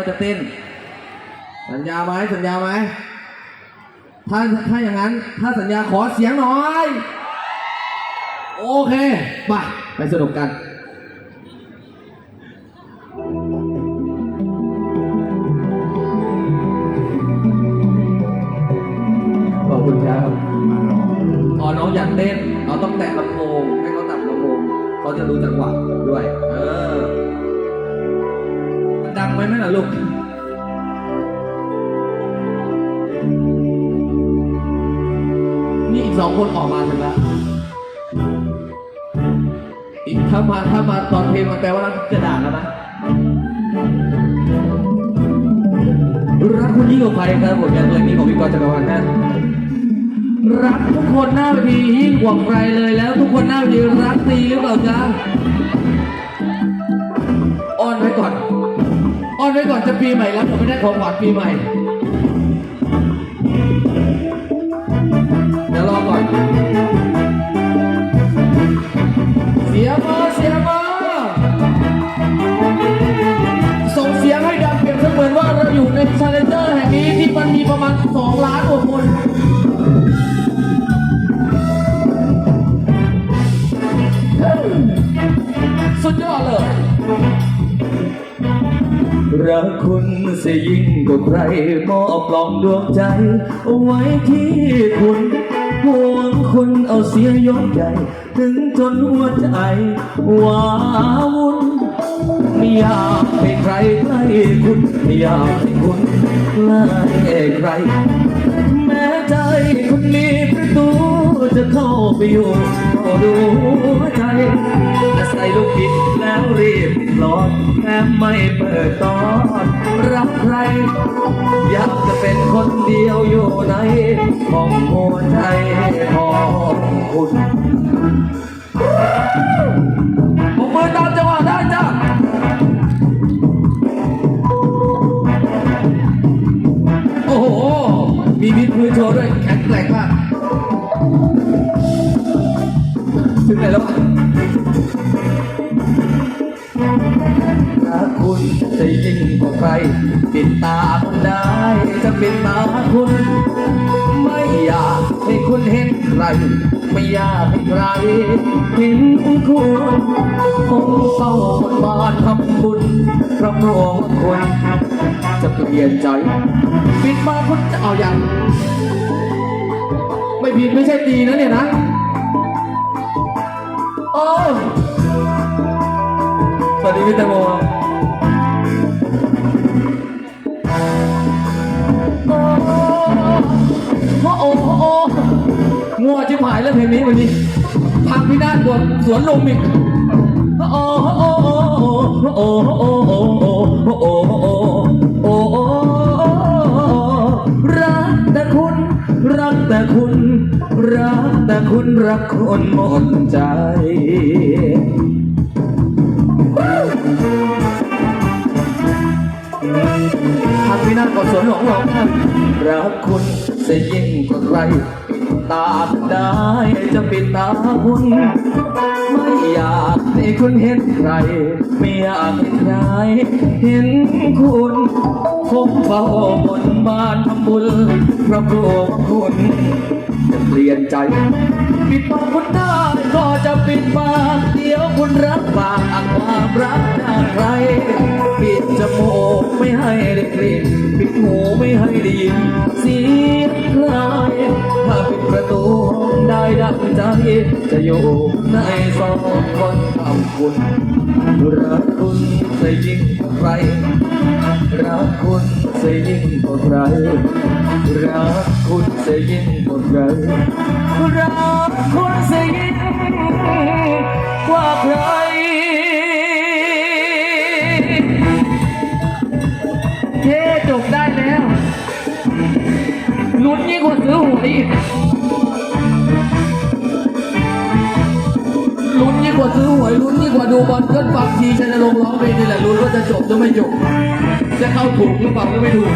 ก็จะเต้น สัญญาไหมสัญญาไหมถ้าถ้าอย่างนั้น ถ้าสัญญาขอเสียงหน่อย โอเคไปไปสนุกกันขอบคุณครับอ๋อน้องอยากเต้นเราต้องแตะลำโพงให้เขาตัดลำโพงเขาจะรู้จังหวะด้วย เออ ไหมไหมล่ะลูกนี่อีกสองคนออกมาถึงแล้วอีกถ้ามาถ้ามาตอนเพลงมันแปลว่าจะด่าแล้วนะรักคุณยิ่งกว่าใครครับผมย่างเพลงนี้ของพี่กรณ์จักรวาลนะรักทุกคนหน้าเวทียิ่งกว่าใครเลยแล้ว ทุกคนหน้าเวทีรักตีหรือเปล่าจ๊ะ ว้ก่อนจะปีใหม่แล้วผมไม่ได้ของหวานปีใหม่ เดี๋ยวรอก่อน เสียมาเสียมาส่งเสียงให้ดังเปรียบเสมือนว่าเราอยู่ในชาเลน รักคุณเสียยิ่งกว่าใครมอบกล่องดวงใจเอาไว้ที่คุณห่วงคุณเอาเสียยกใหญ่ถึงจนหัวใจว้าวุ่นไม่อยากให้ใครใกล้คุณไม่อยากให้คุณใกล้ใคร แม้ใจคุณมีประตู จะเข้าไปอยู่ก็ดูใจอาศัยลูกผิดแล้วรีบปิดล้อมแค่ไม่เปิดตอนรับใคร อยากจะเป็นคนเดียวอยู่ในห้องหัวใจของคุณผมมือตามจังหวะได้จ้ะโอ้โห มีวิดพื้นโชว์ด้วยแข็งแกร่งมาก ถึงไหนแล้ววะรักคุณจะยิ่งกว่าใครปิดตาคุณได้จะปิดตาคุณ ไม่อยากให้คุณเห็นใคร ไม่อยากให้ใครเห็นคุณคงเฝ้าบนบานทำบุญพระโปรดคุณจะเปลี่ยนใจ ปิดมาคุณจะเอาอย่าง ไม่ผิดไม่ใช่ดีนะเนี่ยนะโอ้สวัสดีพี่แตงโมโอ้โอ้โอ้โอ้งัวชิบหายแล้วเพลงนี้วันนี้พังพินาศบนสวนลมอีกโอ้โอ้โอ้โอ้โอ้โอ้โอ้โอ้โอ้ คุณรักคนหมดใจทางพินาศกดสวนหลวงหลวงท่านรักคุณ จะยิ่งกว่าใครปิดตาได้จะปิดตาคุณ ไม่อยากให้คุณเห็นใคร ไม่อยากให้ใครเห็นคุณคงเฝ้าบนบ้านทำบุญพระโปรดคุณจะเปลี่ยนใจปิดตาคุณ คุณรับปากอักความรักจากใครปิดจมูกไม่ให้ได้กลิ่นปิดหูไม่ให้ได้ยินเสียงใครถ้าปิดประตูห้องได้ดังใจจะอยู่ในสองคนทำคุณรักคุณจะยิ่งกว่าใครรักคุณจะยิ่งกว่าใครรักคุณจะยิ่งกว่าใครรักคุณจะยิ่ง กว่าใครเท่จบได้แล้วลุ้นยิ่งกว่าซื้อหวยลุ้นยิ่งกว่าซื้อหวยลุ้นยิ่งกว่าดูบอลก็ฟังทีชัยนรงค์ร้องเพลงนี่แหละลุ้นว่าจะจบหรือไม่จบ จะเข้าถูกหรือเปล่าหรือไม่ถูก